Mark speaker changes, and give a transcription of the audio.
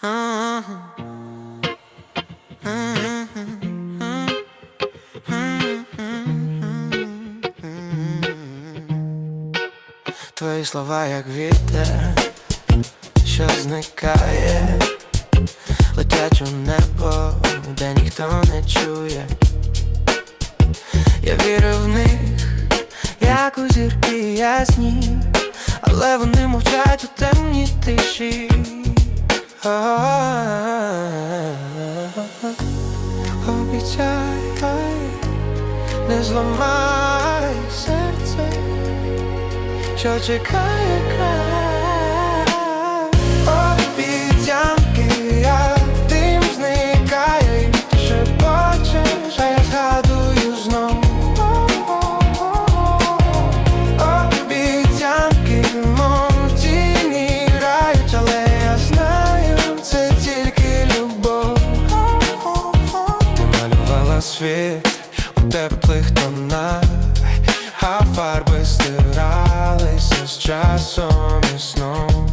Speaker 1: Твої слова, як вітер, що зникає, летять у небо, де ніхто не чує. Я вірю в них, як у зірки ясні, але вони мовчать у темній тиші. Obyczaj nie złamaj serce, że czekaję kraj світ у теплих тонах, а фарби стиралися з часом і сном.